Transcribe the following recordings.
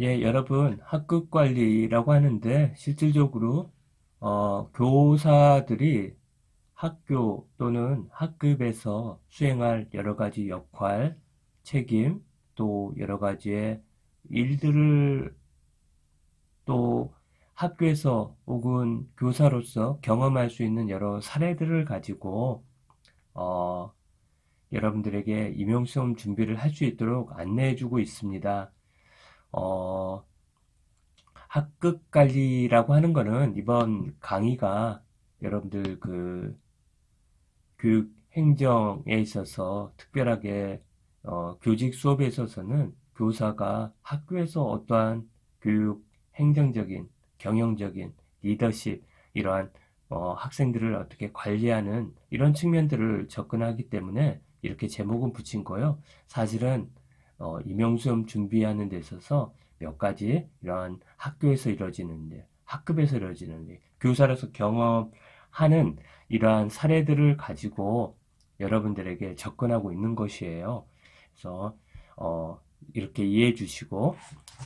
예, 여러분, 학급 관리라고 하는데, 실질적으로, 어, 교사들이 학교 또는 학급에서 수행할 여러 가지 역할, 책임, 또 여러 가지의 일들을 또 학교에서 혹은 교사로서 경험할 수 있는 여러 사례들을 가지고, 어, 여러분들에게 임용시험 준비를 할 수 있도록 안내해주고 있습니다. 어, 학급 관리라고 하는 거는 이번 강의가 여러분들 그 교육 행정에 있어서 특별하게 어, 교직 수업에 있어서는 교사가 학교에서 어떠한 교육 행정적인, 경영적인, 리더십 이러한 어, 학생들을 어떻게 관리하는 이런 측면들을 접근하기 때문에 이렇게 제목은 붙인 거요. 사실은 어, 임용수험 준비하는 데 있어서 몇 가지 이러한 학교에서 이루어지는 데, 학급에서 이루어지는 데, 교사로서 경험하는 이러한 사례들을 가지고 여러분들에게 접근하고 있는 것이에요. 그래서 어, 이렇게 이해해 주시고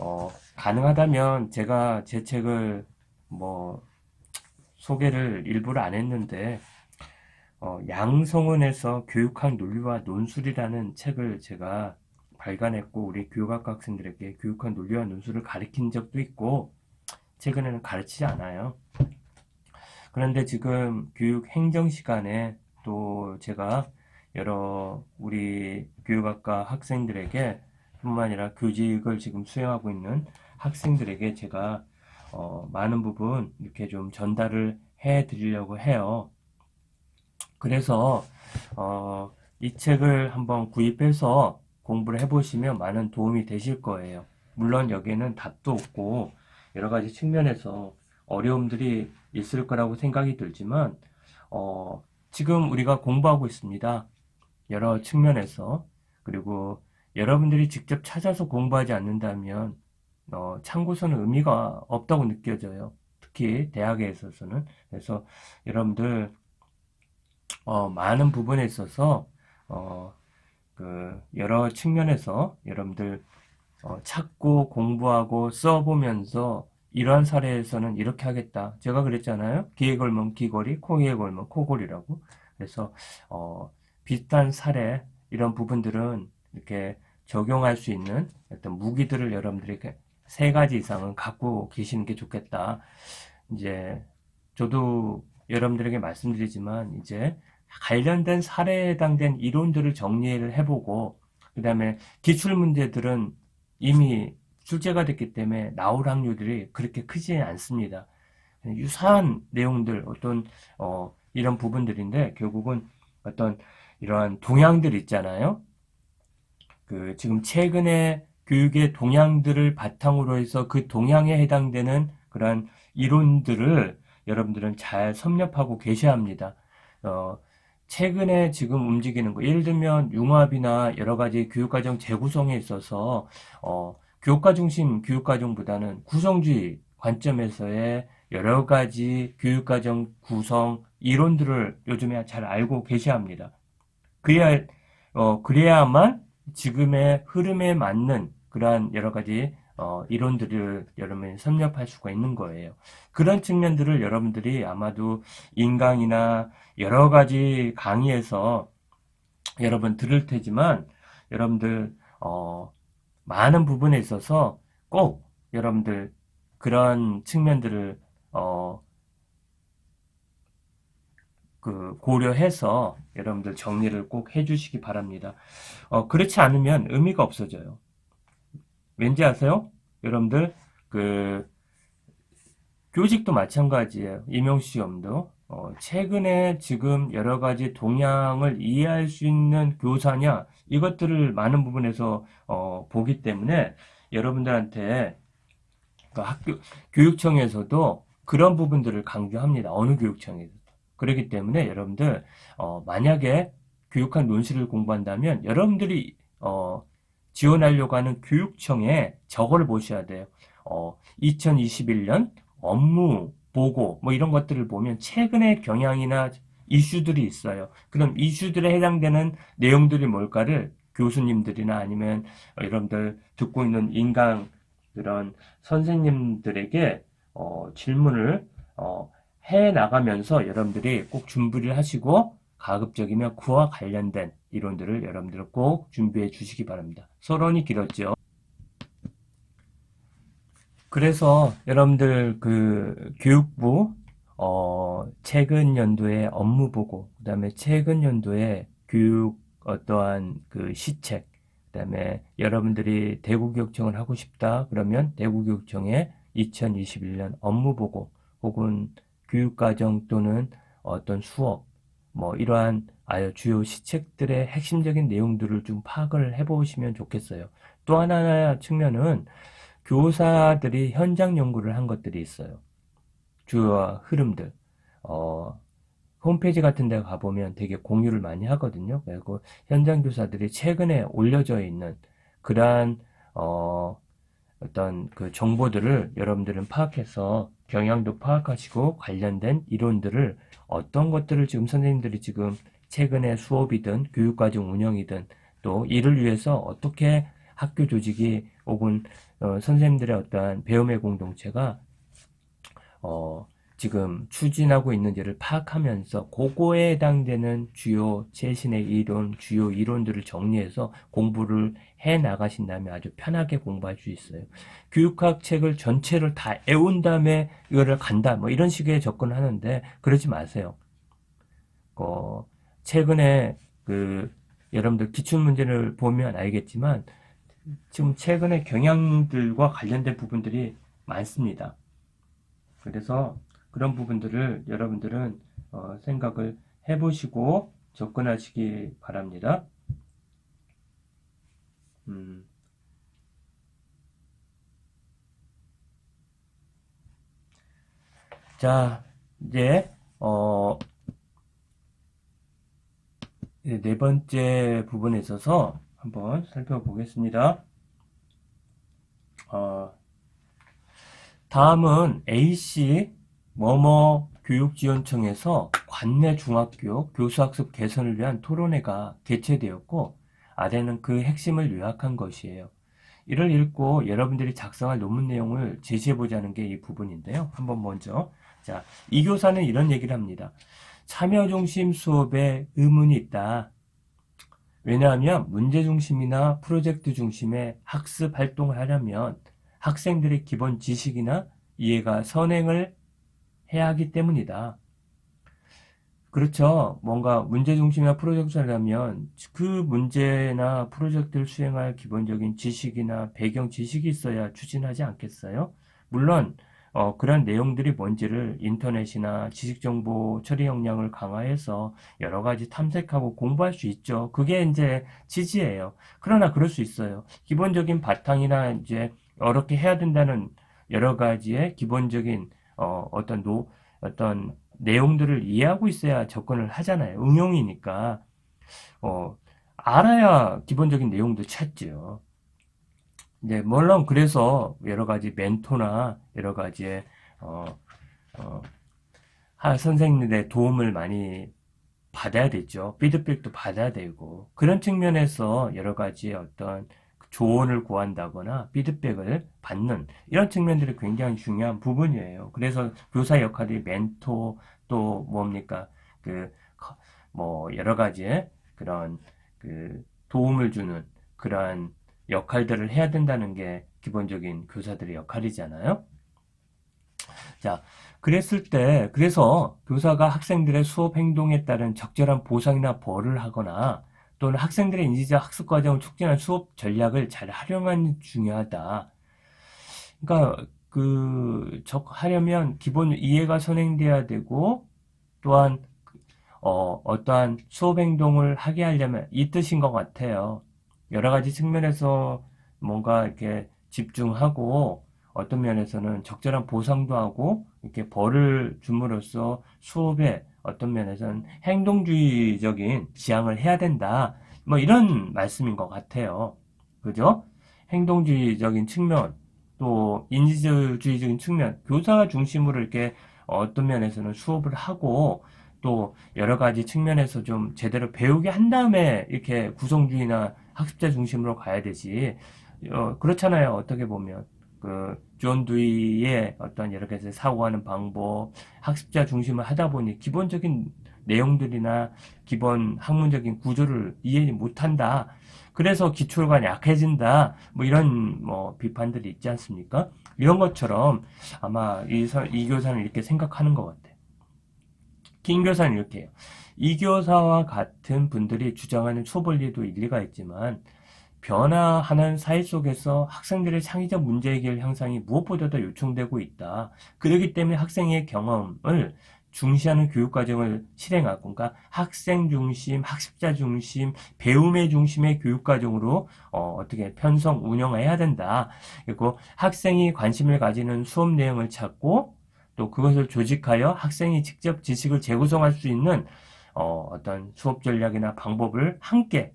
어, 가능하다면 제가 제 책을 뭐 소개를 일부러 안 했는데 어, 양성원에서 교육학 논리와 논술이라는 책을 제가 발간했고 우리 교육학 학생들에게 교육학 논리와 논술을 가르친 적도 있고 최근에는 가르치지 않아요. 그런데 지금 교육 행정 시간에 또 제가 여러 우리 교육학과 학생들에게 뿐만 아니라 교직을 지금 수행하고 있는 학생들에게 제가 어, 많은 부분 이렇게 좀 전달을 해 드리려고 해요. 그래서 어, 이 책을 한번 구입해서 공부를 해보시면 많은 도움이 되실 거예요. 물론 여기에는 답도 없고 여러 가지 측면에서 어려움들이 있을 거라고 생각이 들지만 어, 지금 우리가 공부하고 있습니다. 여러 측면에서 그리고 여러분들이 직접 찾아서 공부하지 않는다면 어, 참고서는 의미가 없다고 느껴져요. 특히 대학에 있어서는 그래서 여러분들 어, 많은 부분에 있어서 어, 그 여러 측면에서 여러분들 어, 찾고 공부하고 써보면서 이러한 사례에서는 이렇게 하겠다. 제가 그랬잖아요. 귀에 걸면 귀걸이, 코에 걸면 코걸이라고. 그래서 어, 비슷한 사례 이런 부분들은 이렇게 적용할 수 있는 어떤 무기들을 여러분들에게 세 가지 이상은 갖고 계시는 게 좋겠다. 이제 저도 여러분들에게 말씀드리지만 이제 관련된 사례에 해당된 이론들을 정리를 해보고 그 다음에 기출 문제들은 이미 출제가 됐기 때문에 나올 확률들이 그렇게 크지 않습니다. 유사한 내용들 어떤 어, 이런 부분들인데 결국은 어떤 이러한 동향들 있잖아요. 그 지금 최근에 교육의 동향들을 바탕으로 해서 그 동향에 해당되는 그러한 이론들을 여러분들은 잘 섭렵하고 계셔야 합니다. 어, 최근에 지금 움직이는 거, 예를 들면 융합이나 여러 가지 교육과정 재구성에 있어서 어, 교육과 중심 교육과정보다는 구성주의 관점에서의 여러 가지 교육과정 구성 이론들을 요즘에 잘 알고 계셔야 합니다. 그래야 어, 그래야만 지금의 흐름에 맞는 그러한 여러 가지 어, 이론들을 여러분이 섭렵할 수가 있는 거예요. 그런 측면들을 여러분들이 아마도 인강이나 여러 가지 강의에서 여러분 들을 테지만 여러분들 어, 많은 부분에 있어서 꼭 여러분들 그런 측면들을 어, 그 고려해서 여러분들 정리를 꼭 해주시기 바랍니다. 어, 그렇지 않으면 의미가 없어져요. 왠지 아세요? 여러분들 그 교직도 마찬가지예요. 임용시험도 어, 최근에 지금 여러 가지 동향을 이해할 수 있는 교사냐 이것들을 많은 부분에서 어, 보기 때문에 여러분들한테 그 학교 교육청에서도 그런 부분들을 강조합니다. 어느 교육청에서도 그렇기 때문에 여러분들 어, 만약에 교육학 논술을 공부한다면 여러분들이 어, 지원하려고 하는 교육청에 저거를 보셔야 돼요. 어, 2021년 업무 보고 뭐 이런 것들을 보면 최근의 경향이나 이슈들이 있어요. 그럼 이슈들에 해당되는 내용들이 뭘까를 교수님들이나 아니면 여러분들 듣고 있는 인강 그런 선생님들에게 어, 질문을 어, 해 나가면서 여러분들이 꼭 준비를 하시고 가급적이면 그와 관련된 이론들을 여러분들 꼭 준비해 주시기 바랍니다. 서론이 길었죠. 그래서 여러분들 그 교육부 어, 최근 연도의 업무 보고, 그 다음에 최근 연도의 교육 어떠한 그 시책, 그 다음에 여러분들이 대구 교육청을 하고 싶다 그러면 대구 교육청의 2021년 업무 보고 혹은 교육과정 또는 어떤 수업 뭐 이러한 아주 주요 시책들의 핵심적인 내용들을 좀 파악을 해보시면 좋겠어요. 또 하나 측면은 교사들이 현장 연구를 한 것들이 있어요. 주요 흐름들. 어, 홈페이지 같은 데 가보면 되게 공유를 많이 하거든요. 그리고 현장 교사들이 최근에 올려져 있는 그러한 어, 어떤 그 정보들을 여러분들은 파악해서 경향도 파악하시고 관련된 이론들을 어떤 것들을 지금 선생님들이 지금 최근에 수업이든 교육과정 운영이든 또 이를 위해서 어떻게 학교 조직이 혹은 어, 선생님들의 어떠한 배움의 공동체가 어, 지금 추진하고 있는지를 파악하면서 그거에 해당되는 주요 최신의 이론, 주요 이론들을 정리해서 공부를 해 나가신다면 아주 편하게 공부할 수 있어요. 교육학 책을 전체를 다 애운 다음에 이거를 간다, 뭐 이런 식의 접근을 하는데 그러지 마세요. 어, 최근에 그 여러분들 기출 문제를 보면 알겠지만 지금 최근에 경향들과 관련된 부분들이 많습니다. 그래서 그런 부분들을 여러분들은 어, 생각을 해보시고 접근하시기 바랍니다. 음. 자, 이제 어, 네 번째 부분에 있어서 한번 살펴보겠습니다. 어, 다음은 AC 뭐뭐 교육지원청에서 관내 중학교 교수학습 개선을 위한 토론회가 개최되었고 아래는 그 핵심을 요약한 것이에요. 이를 읽고 여러분들이 작성할 논문 내용을 제시해 보자는 게 이 부분인데요. 한번 먼저 자, 이 교사는 이런 얘기를 합니다. 참여 중심 수업에 의문이 있다. 왜냐하면 문제 중심이나 프로젝트 중심의 학습 활동을 하려면 학생들의 기본 지식이나 이해가 선행을 해야 하기 때문이다. 그렇죠. 뭔가 문제 중심이나 프로젝트를 하면 그 문제나 프로젝트를 수행할 기본적인 지식이나 배경 지식이 있어야 추진하지 않겠어요? 물론 어, 그런 내용들이 뭔지를 인터넷이나 지식정보 처리 역량을 강화해서 여러 가지 탐색하고 공부할 수 있죠. 그게 이제 지지예요. 그러나 그럴 수 있어요. 기본적인 바탕이나 이제 어렵게 해야 된다는 여러 가지의 기본적인 어, 어떤 노, 어떤 내용들을 이해하고 있어야 접근을 하잖아요. 응용이니까. 어, 알아야 기본적인 내용도 찾죠. 네, 물론 그래서 여러 가지 멘토나 여러 가지의 어, 어, 하, 선생님들의 도움을 많이 받아야 되죠. 피드백도 받아야 되고 그런 측면에서 여러 가지 어떤 조언을 구한다거나 피드백을 받는 이런 측면들이 굉장히 중요한 부분이에요. 그래서 교사 역할이 멘토 또 뭡니까 그 뭐 여러 가지의 그런 그 도움을 주는 그러한 역할들을 해야 된다는 게 기본적인 교사들의 역할이잖아요. 자, 그랬을 때, 그래서 교사가 학생들의 수업 행동에 따른 적절한 보상이나 벌을 하거나 또는 학생들의 인지적 학습 과정을 촉진한 수업 전략을 잘 활용하는 중요하다. 그러니까 그 하려면 기본 이해가 선행돼야 되고 또한 어, 어떠한 수업 행동을 하게 하려면 이 뜻인 것 같아요. 여러 가지 측면에서 뭔가 이렇게 집중하고 어떤 면에서는 적절한 보상도 하고 이렇게 벌을 줌으로써 수업에 어떤 면에서는 행동주의적인 지향을 해야 된다. 뭐 이런 말씀인 것 같아요. 그죠? 행동주의적인 측면, 또 인지주의적인 측면, 교사 중심으로 이렇게 어떤 면에서는 수업을 하고 또 여러 가지 측면에서 좀 제대로 배우게 한 다음에 이렇게 구성주의나 학습자 중심으로 가야 되지. 어, 그렇잖아요. 어떻게 보면. 그, 존 두이의 어떤 여러 가지 사고하는 방법, 학습자 중심을 하다 보니 기본적인 내용들이나 기본 학문적인 구조를 이해 못한다. 그래서 기초가 약해진다. 뭐 이런 뭐 비판들이 있지 않습니까? 이런 것처럼 아마 이, 서- 이 교사는 이렇게 생각하는 것 같아요. 김 교사는 이렇게 해요. 이 교사와 같은 분들이 주장하는 초벌리도 일리가 있지만 변화하는 사회 속에서 학생들의 창의적 문제 해결 향상이 무엇보다도 요청되고 있다. 그렇기 때문에 학생의 경험을 중시하는 교육과정을 실행하고, 그러니까 학생 중심, 학습자 중심, 배움의 중심의 교육과정으로 어, 어떻게 편성 운영해야 된다. 그리고 학생이 관심을 가지는 수업 내용을 찾고 또 그것을 조직하여 학생이 직접 지식을 재구성할 수 있는 어, 어떤 수업 전략이나 방법을 함께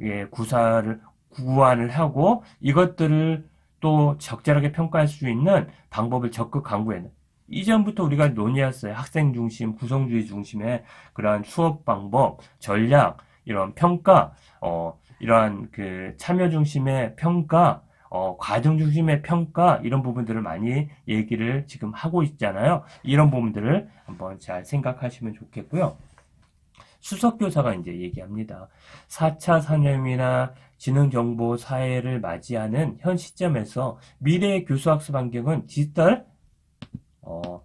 예, 구사를 구안을 하고 이것들을 또 적절하게 평가할 수 있는 방법을 적극 강구해는 이전부터 우리가 논의했어요. 학생 중심, 구성주의 중심의 그러한 수업 방법, 전략, 이런 평가, 어, 이러한 그 참여 중심의 평가, 어, 과정 중심의 평가, 이런 부분들을 많이 얘기를 지금 하고 있잖아요. 이런 부분들을 한번 잘 생각하시면 좋겠고요. 수석교사가 이제 얘기합니다. 4차 산업이나 지능정보 사회를 맞이하는 현 시점에서 미래의 교수학습 환경은 디지털, 어,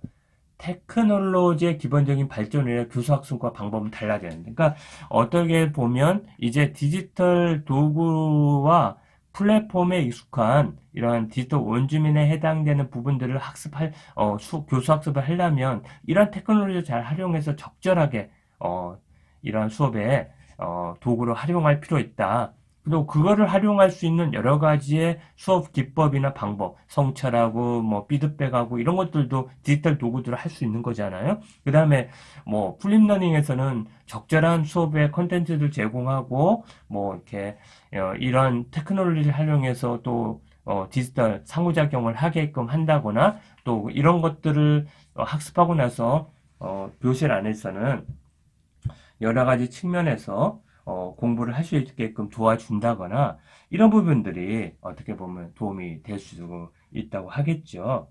테크놀로지의 기본적인 발전이라 교수학습과 방법은 달라져야 되는데, 그러니까 어떻게 보면 이제 디지털 도구와 플랫폼에 익숙한 이러한 디지털 원주민에 해당되는 부분들을 학습할, 어, 수, 교수 학습을 하려면 이런 테크놀로지를 잘 활용해서 적절하게, 어, 이러한 수업에, 어, 도구를 활용할 필요 있다. 그리고 그거를 활용할 수 있는 여러 가지의 수업 기법이나 방법, 성찰하고 뭐 피드백하고 이런 것들도 디지털 도구들을 할 수 있는 거잖아요. 그 다음에 뭐 플립러닝에서는 적절한 수업의 컨텐츠를 제공하고 뭐 이렇게 어, 이런 테크놀로지를 활용해서 또 어, 디지털 상호작용을 하게끔 한다거나 또 이런 것들을 어, 학습하고 나서 어, 교실 안에서는 여러 가지 측면에서 어, 공부를 할 수 있게끔 도와준다거나 이런 부분들이 어떻게 보면 도움이 될 수 있다고 하겠죠.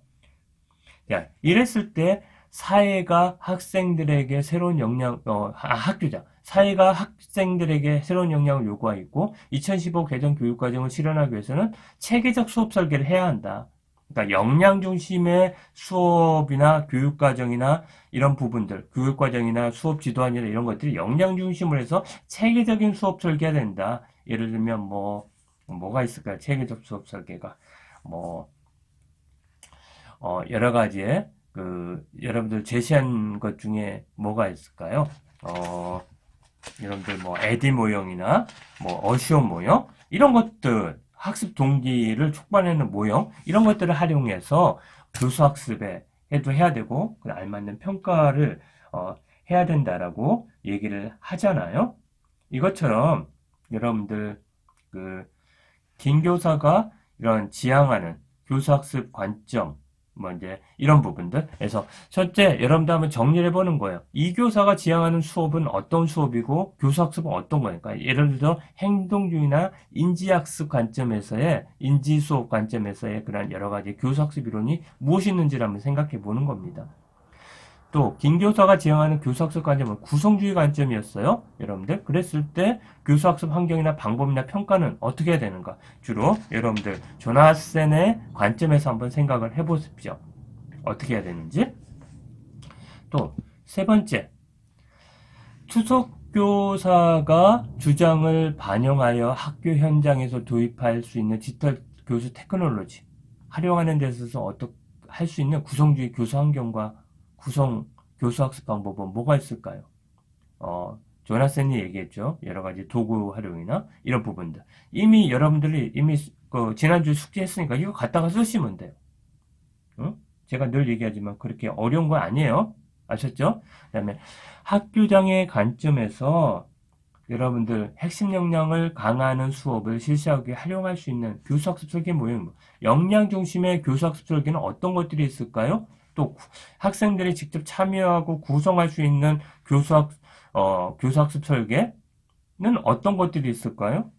자, 이랬을 때 사회가 학생들에게 새로운 역량, 어, 아, 학교자. 사회가 학생들에게 새로운 역량을 요구하고 2015 개정 교육과정을 실현하기 위해서는 체계적 수업 설계를 해야 한다. 그러니까 역량 중심의 수업이나 교육 과정이나 이런 부분들, 교육 과정이나 수업 지도안이나 이런 것들이 역량 중심으로 해서 체계적인 수업 설계가 된다. 예를 들면 뭐, 뭐가 있을까요? 체계적 수업 설계가. 뭐, 어, 여러 가지의 그, 여러분들 제시한 것 중에 뭐가 있을까요? 어, 여러분들 뭐, 에디 모형이나 뭐, 어시온 모형? 이런 것들, 학습 동기를 촉발하는 모형? 이런 것들을 활용해서 교수 학습에 해도 해야 되고, 그 알맞는 평가를, 어, 해야 된다라고 얘기를 하잖아요. 이것처럼 여러분들 그김 교사가 이런 지향하는 교수 학습 관점 뭐 이제 이런 부분들 그래서 첫째 여러분들 한번 정리를 해보는 거예요. 이 교사가 지향하는 수업은 어떤 수업이고 교수학습은 어떤 거니까 예를 들어 행동주의나 인지학습 관점에서의 인지 수업 관점에서의 그런 여러 가지 교수학습 이론이 무엇이 있는지를 한번 생각해 보는 겁니다. 또 김 교사가 지향하는 교수학습 관점은 구성주의 관점이었어요. 여러분들 그랬을 때 교수학습 환경이나 방법이나 평가는 어떻게 해야 되는가? 주로 여러분들 조나센의 관점에서 한번 생각을 해보십시오. 어떻게 해야 되는지. 또 세 번째 투속 교사가 주장을 반영하여 학교 현장에서 도입할 수 있는 디지털 교수 테크놀로지 활용하는 데 있어서 어떻게 할 수 있는 구성주의 교수 환경과 구성 교수 학습 방법은 뭐가 있을까요? 어, 조나센이 얘기했죠. 여러 가지 도구 활용이나 이런 부분들. 이미 여러분들이 이미 그 지난주 숙제했으니까 이거 갖다가 쓰시면 돼요. 응? 제가 늘 얘기하지만 그렇게 어려운 건 아니에요. 아셨죠? 그 다음에 학교장의 관점에서 여러분들 핵심 역량을 강화하는 수업을 실시하기 활용할 수 있는 교수학습 설계 모형, 역량 중심의 교수학습 설계는 어떤 것들이 있을까요? 또 학생들이 직접 참여하고 구성할 수 있는 교수학 어, 교수학습 설계는 어떤 것들이 있을까요?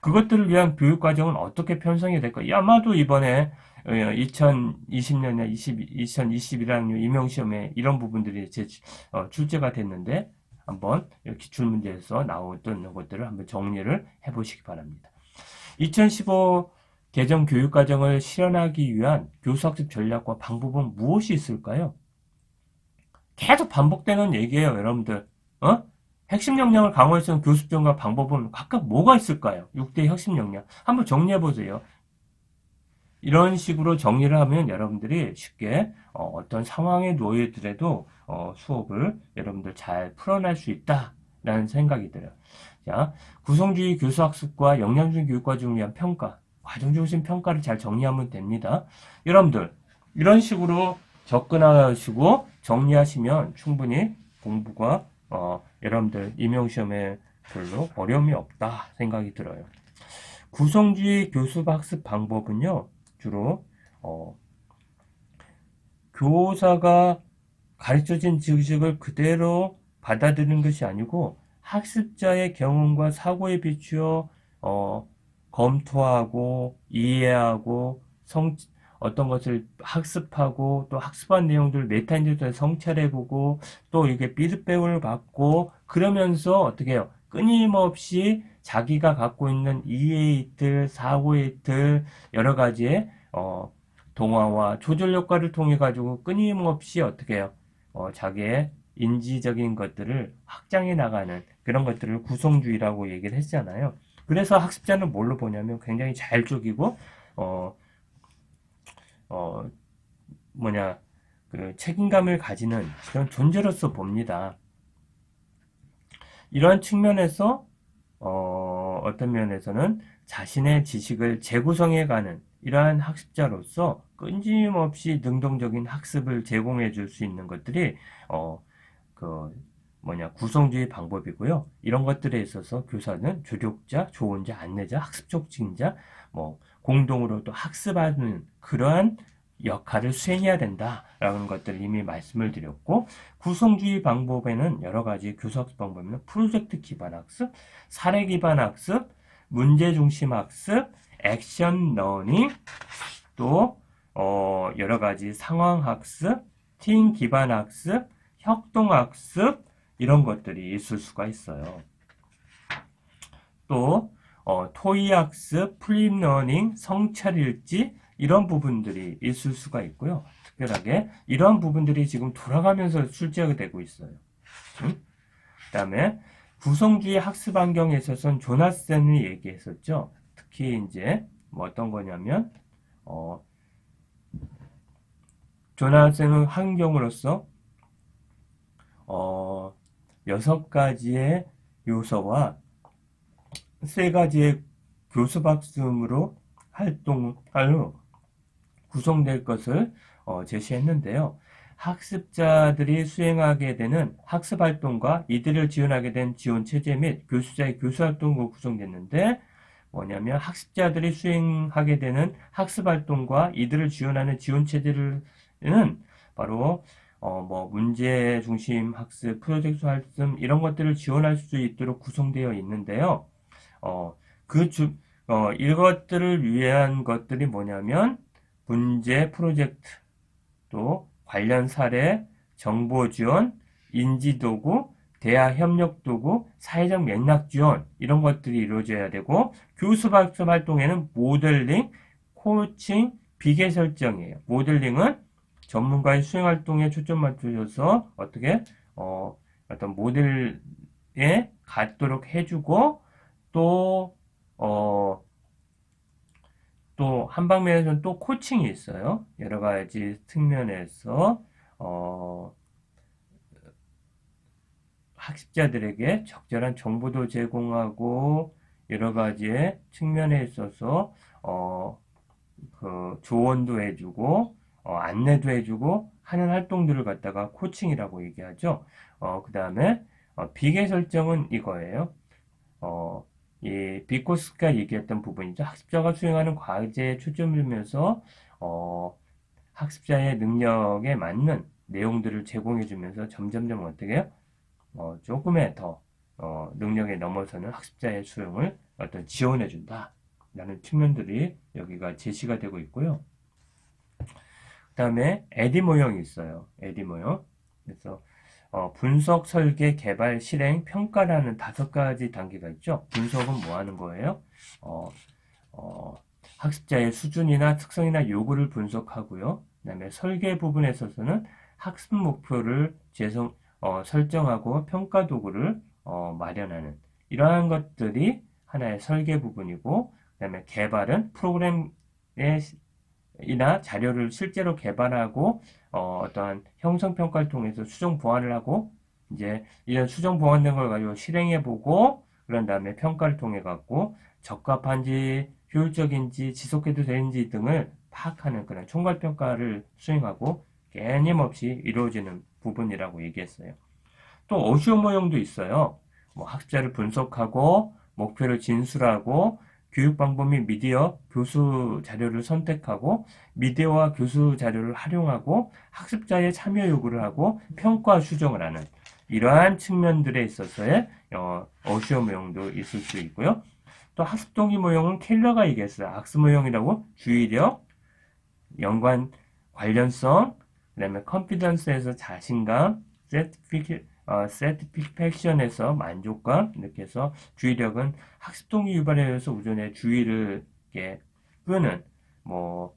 그것들을 위한 교육 과정은 어떻게 편성이 될까? 아마도 이번에 2020년이나 20, 2021학년 임용시험에 이런 부분들이 제, 어, 출제가 됐는데 한번 기출문제에서 나왔던 것들을 한번 정리를 해보시기 바랍니다. 2015 개정 교육과정을 실현하기 위한 교수학습 전략과 방법은 무엇이 있을까요? 계속 반복되는 얘기예요, 여러분들. 어? 핵심 역량을 강화할 수 있는 교습 전과 방법은 각각 뭐가 있을까요? 6대 핵심 역량. 한번 정리해 보세요. 이런 식으로 정리를 하면 여러분들이 쉽게 어, 떤 상황에 놓여들어도 어, 수업을 여러분들 잘 풀어낼 수 있다라는 생각이 들어요. 자, 구성주의 교수학습과 역량주의 교육과정을 위한 평가, 과정중심 평가를 잘 정리하면 됩니다. 여러분들 이런 식으로 접근하시고 정리하시면 충분히 공부가 어, 여러분들 임용시험에 별로 어려움이 없다 생각이 들어요. 구성주의 교수학습 방법은요, 주로, 어, 교사가 가르쳐진 지식을 그대로 받아들이는 것이 아니고 학습자의 경험과 사고에 비추어 어, 검토하고 이해하고 성, 어떤 것을 학습하고 또 학습한 내용들을 메타인지도 성찰해보고 또 이게 피드백을 받고 그러면서 어떻게 해요? 끊임없이 자기가 갖고 있는 이해의 틀, 사고의 틀, 여러 가지의 어, 동화와 조절 효과를 통해 가지고 끊임없이 어떻게 해요? 어, 자기의 인지적인 것들을 확장해 나가는 그런 것들을 구성주의라고 얘기를 했잖아요. 그래서 학습자는 뭘로 보냐면 굉장히 잘 쪼개고 어, 어, 뭐냐, 그 책임감을 가지는 그런 존재로서 봅니다. 이러한 측면에서, 어, 어떤 면에서는 자신의 지식을 재구성해가는 이러한 학습자로서 끊임없이 능동적인 학습을 제공해 줄 수 있는 것들이, 어, 그, 뭐냐, 구성주의 방법이고요. 이런 것들에 있어서 교사는 조력자, 조언자, 안내자, 학습 촉진자, 뭐, 공동으로 또 학습하는 그러한 역할을 수행해야 된다라는 것들을 이미 말씀을 드렸고 구성주의 방법에는 여러 가지 교수학습 방법에는 프로젝트 기반 학습, 사례 기반 학습, 문제 중심 학습, 액션 러닝, 또 어, 여러 가지 상황 학습, 팀 기반 학습, 협동 학습 이런 것들이 있을 수가 있어요. 또 어, 토의 학습, 프림 러닝, 성찰 일지 이런 부분들이 있을 수가 있고요. 특별하게 이런 부분들이 지금 돌아가면서 출제가 되고 있어요. 응? 그 다음에 구성주의 학습 환경에 있어서는 조나센이 얘기했었죠. 특히 이제 뭐 어떤 거냐면 어, 조나센은 환경으로서 어, 여섯 가지의 요소와 세 가지의 교수박음으로 활동할 구성될 것을 어, 제시했는데요. 학습자들이 수행하게 되는 학습 활동과 이들을 지원하게 된 지원 체제 및 교수자의 교수 활동으로 구성됐는데 뭐냐면 학습자들이 수행하게 되는 학습 활동과 이들을 지원하는 지원 체제는 바로 어, 뭐 문제 중심 학습, 프로젝트 학습 이런 것들을 지원할 수 있도록 구성되어 있는데요. 어, 그 주, 어, 이것들을 위한 것들이 뭐냐면 문제 프로젝트 또 관련 사례, 정보 지원, 인지 도구, 대화 협력 도구, 사회적 맥락 지원 이런 것들이 이루어져야 되고 교수 학습 활동에는 모델링, 코칭, 비계 설정이에요. 모델링은 전문가의 수행 활동에 초점 맞춰서 어떻게 어, 어떤 모델에 갖도록 해주고 또, 어, 또, 한 방면에서는 또 코칭이 있어요. 여러 가지 측면에서, 어, 학습자들에게 적절한 정보도 제공하고, 여러 가지의 측면에 있어서, 어, 그, 조언도 해주고, 어, 안내도 해주고, 하는 활동들을 갖다가 코칭이라고 얘기하죠. 어, 그 다음에, 어, 비계 설정은 이거예요. 어, 이 비코스가 얘기했던 부분이죠. 학습자가 수행하는 과제에 초점을 두면서 어, 학습자의 능력에 맞는 내용들을 제공해 주면서 점점점 어떻게 해요? 어, 조금의 더 어, 능력에 넘어서는 학습자의 수용을 어떤 지원해준다. 라는 측면들이 여기가 제시가 되고 있고요. 그 다음에 에디 모형이 있어요. 에디 모형. 그래서 어, 분석, 설계, 개발, 실행, 평가라는 다섯 가지 단계가 있죠. 분석은 뭐 하는 거예요? 어, 어, 학습자의 수준이나 특성이나 요구를 분석하고요. 그 다음에 설계 부분에 있어서는 학습 목표를 재성, 어, 설정하고 평가 도구를 어, 마련하는 이러한 것들이 하나의 설계 부분이고 그 다음에 개발은 프로그램의 이나 자료를 실제로 개발하고 어, 어떠한 형성 평가를 통해서 수정 보완을 하고 이제 이런 수정 보완된 걸 가지고 실행해 보고 그런 다음에 평가를 통해 갖고 적합한지 효율적인지 지속해도 되는지 등을 파악하는 그런 총괄 평가를 수행하고 개념없이 이루어지는 부분이라고 얘기했어요. 또 어시오 모형도 있어요. 뭐 학습자를 분석하고 목표를 진술하고 교육 방법 및 미디어, 교수 자료를 선택하고 미디어와 교수 자료를 활용하고 학습자의 참여 요구를 하고 평가 수정을 하는 이러한 측면들에 있어서의 어, 어시오 모형도 있을 수 있고요. 또 학습 동기 모형은 켈러가 얘기했어요. 학습 모형이라고 주의력, 연관 관련성, 그다음에 컨피던스에서 자신감, 세티피케 어, 세티픽션에서 만족감 이렇게 해서 주의력은 학습 동기 유발에 의해서 우전의 주의를 이렇게 끄는 뭐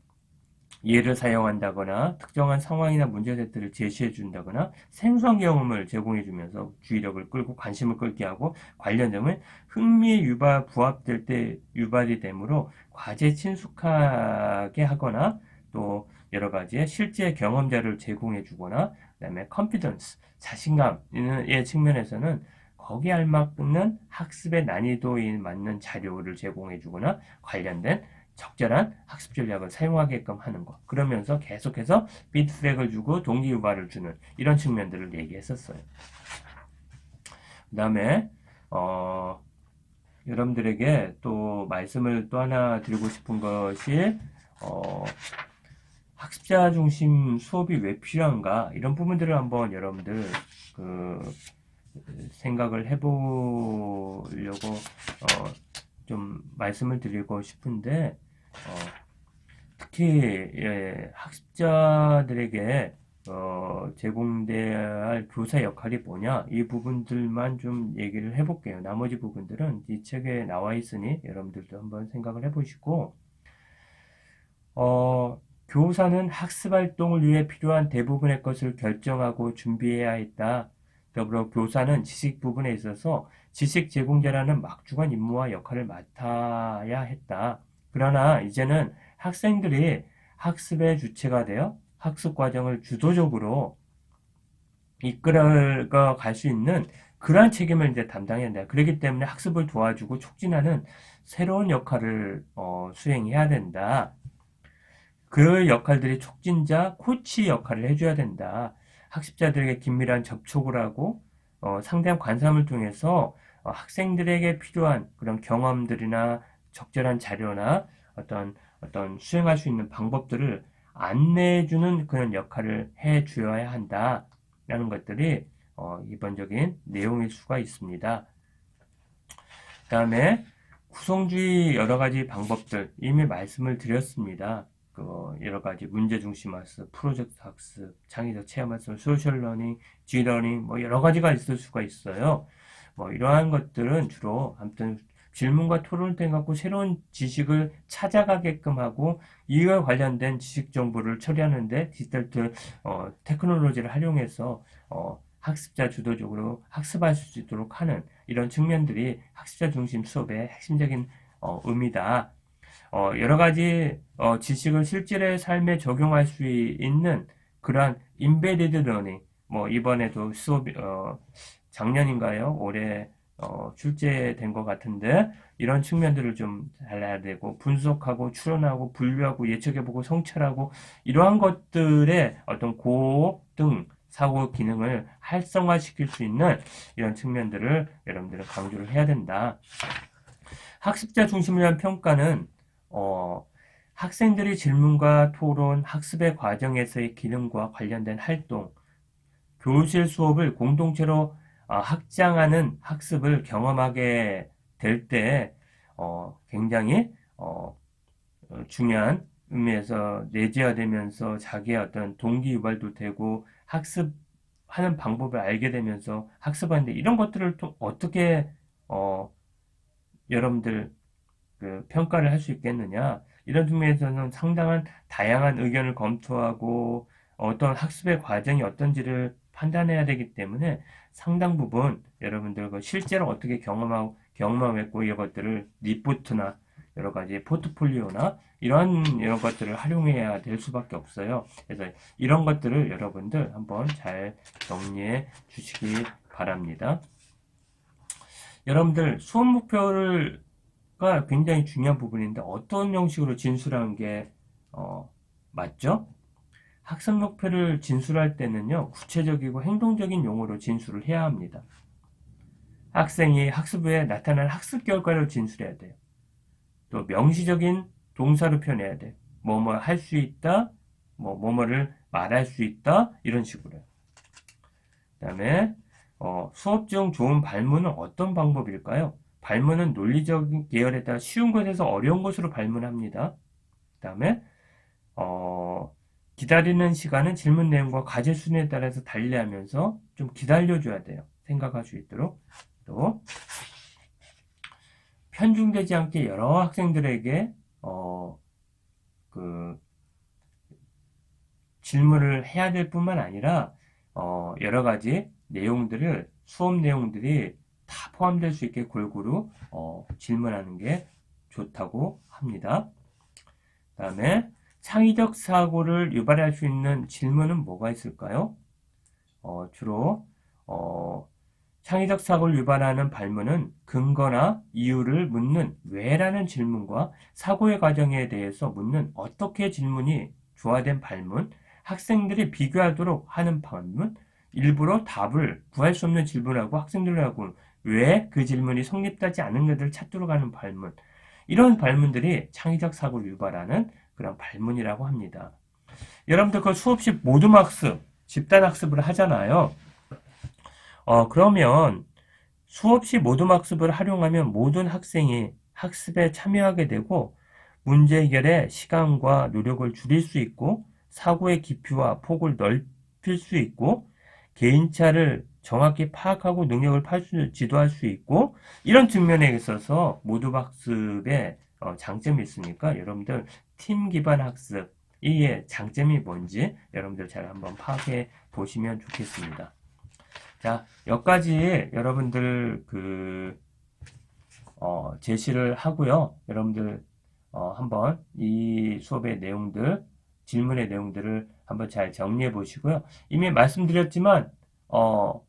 예를 사용한다거나 특정한 상황이나 문제 세트를 제시해 준다거나 생소한 경험을 제공해 주면서 주의력을 끌고 관심을 끌게 하고 관련 점은 흥미의 유발 부합될 때 유발이 되므로 과제 친숙하게 하거나 또 여러 가지의 실제 경험자를 제공해 주거나 그다음에 confidence 자신감의 측면에서는 거기에 알맞는 학습의 난이도에 맞는 자료를 제공해 주거나 관련된 적절한 학습 전략을 사용하게끔 하는 것. 그러면서 계속해서 피드백을 주고 동기 유발을 주는 이런 측면들을 얘기했었어요. 그 다음에 어, 여러분들에게 또 말씀을 또 하나 드리고 싶은 것이 어, 학습자 중심 수업이 왜 필요한가 이런 부분들을 한번 여러분들 그 생각을 해보려고 어, 좀 말씀을 드리고 싶은데 어, 특히 예, 학습자들에게 어, 제공돼야 할 교사 역할이 뭐냐 이 부분들만 좀 얘기를 해볼게요. 나머지 부분들은 이 책에 나와 있으니 여러분들도 한번 생각을 해보시고 어, 교사는 학습 활동을 위해 필요한 대부분의 것을 결정하고 준비해야 했다. 더불어 교사는 지식 부분에 있어서 지식 제공자라는 막중한 임무와 역할을 맡아야 했다. 그러나 이제는 학생들이 학습의 주체가 되어 학습 과정을 주도적으로 이끌어 갈 수 있는 그러한 책임을 이제 담당해야 된다. 그렇기 때문에 학습을 도와주고 촉진하는 새로운 역할을 어, 수행해야 된다. 그 역할들이 촉진자, 코치 역할을 해줘야 된다. 학습자들에게 긴밀한 접촉을 하고 어, 상대한 관sam을 통해서 어, 학생들에게 필요한 그런 경험들이나 적절한 자료나 어떤 어떤 수행할 수 있는 방법들을 안내해주는 그런 역할을 해주어야 한다라는 것들이 어, 기본적인 내용일 수가 있습니다. 그 다음에 구성주의 여러 가지 방법들 이미 말씀을 드렸습니다. 그 여러 가지 문제 중심 학습, 프로젝트 학습, 창의적 체험 학습, 소셜 러닝, 지러닝 뭐 여러 가지가 있을 수가 있어요. 뭐 이러한 것들은 주로 아무튼 질문과 토론을 통해 갖고 새로운 지식을 찾아가게끔 하고 이와 관련된 지식 정보를 처리하는데 디지털 어, 테크놀로지를 활용해서 어, 학습자 주도적으로 학습할 수 있도록 하는 이런 측면들이 학습자 중심 수업의 핵심적인 어, 의미다. 어, 여러 가지 어, 지식을 실질의 삶에 적용할 수 있는 그러한 인베디드 러닝 뭐 이번에도 수업 어, 작년인가요? 올해 어, 출제된 것 같은데 이런 측면들을 좀 잘해야 되고 분석하고 추론하고 분류하고 예측해보고 성찰하고 이러한 것들의 어떤 고등 사고 기능을 활성화시킬 수 있는 이런 측면들을 여러분들은 강조를 해야 된다. 학습자 한 평가는 어, 학생들이 질문과 토론, 학습의 과정에서의 기능과 관련된 활동, 교실 수업을 공동체로 어, 확장하는 학습을 경험하게 될 때, 어, 굉장히 어, 어, 중요한 의미에서 내재화되면서 자기의 어떤 동기 유발도 되고 학습하는 방법을 알게 되면서 학습하는데 이런 것들을 또 어떻게 어, 여러분들 그 평가를 할 수 있겠느냐 이런 측면에서는 상당한 다양한 의견을 검토하고 어떤 학습의 과정이 어떤지를 판단해야 되기 때문에 상당 부분 여러분들 그 실제로 어떻게 경험하고 경험했고 이것들을 리포트나 여러 가지 포트폴리오나 이런 이런 것들을 활용해야 될 수밖에 없어요. 그래서 이런 것들을 여러분들 한번 잘 정리해 주시기 바랍니다. 여러분들 수업 목표 가 굉장히 중요한 부분인데 어떤 형식으로 진술하는 게 어, 맞죠? 학습 목표를 진술할 때는요, 구체적이고 행동적인 용어로 진술을 해야 합니다. 학생이 학습 후에 나타난 학습 결과를 진술해야 돼요. 또 명시적인 동사로 표현해야 돼요. 뭐뭐 할 수 있다, 뭐 뭐뭐를 말할 수 있다 이런 식으로요. 그다음에 어, 수업 중 좋은 발문은 어떤 방법일까요? 발문은 논리적인 계열에 따라 쉬운 것에서 어려운 것으로 발문합니다. 그 다음에 어, 기다리는 시간은 질문 내용과 과제 순위에 따라서 달리하면서 좀 기다려줘야 돼요. 생각할 수 있도록. 또 편중되지 않게 여러 학생들에게 어, 그 질문을 해야 될 뿐만 아니라 어, 여러 가지 내용들을 수업 내용들이 다 포함될 수 있게 골고루 어, 질문하는 게 좋다고 합니다. 다음에 창의적 사고를 유발할 수 있는 질문은 뭐가 있을까요? 어, 주로 어, 창의적 사고를 유발하는 발문은 근거나 이유를 묻는 왜라는 질문과 사고의 과정에 대해서 묻는 어떻게 질문이 조화된 발문, 학생들이 비교하도록 하는 발문, 일부러 답을 구할 수 없는 질문하고 학생들하고 왜 그 질문이 성립되지 않은 것들을 찾도록 하는 발문, 이런 발문들이 창의적 사고를 유발하는 그런 발문이라고 합니다. 여러분들 그 수업식 모둠학습, 집단학습을 하잖아요. 어, 그러면 수업시 모둠학습을 활용하면 모든 학생이 학습에 참여하게 되고 문제 해결에 시간과 노력을 줄일 수 있고 사고의 깊이와 폭을 넓힐 수 있고 개인차를 정확히 파악하고 능력을 팔수, 지도할 수 있고 이런 측면에 있어서 모둠학습의 어, 장점이 있으니까 여러분들 팀 기반 학습 이의 장점이 뭔지 여러분들 잘 한번 파악해 보시면 좋겠습니다. 자, 여기까지 여러분들 그 어, 제시를 하고요. 여러분들 어, 한번 이 수업의 내용들, 질문의 내용들을 한번 잘 정리해 보시고요. 이미 말씀드렸지만 어,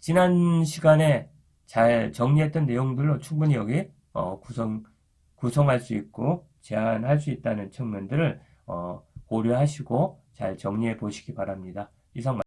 지난 시간에 잘 정리했던 내용들로 충분히 여기 어, 구성 구성할 수 있고 제안할 수 있다는 측면들을 어, 고려하시고 잘 정리해 보시기 바랍니다. 이상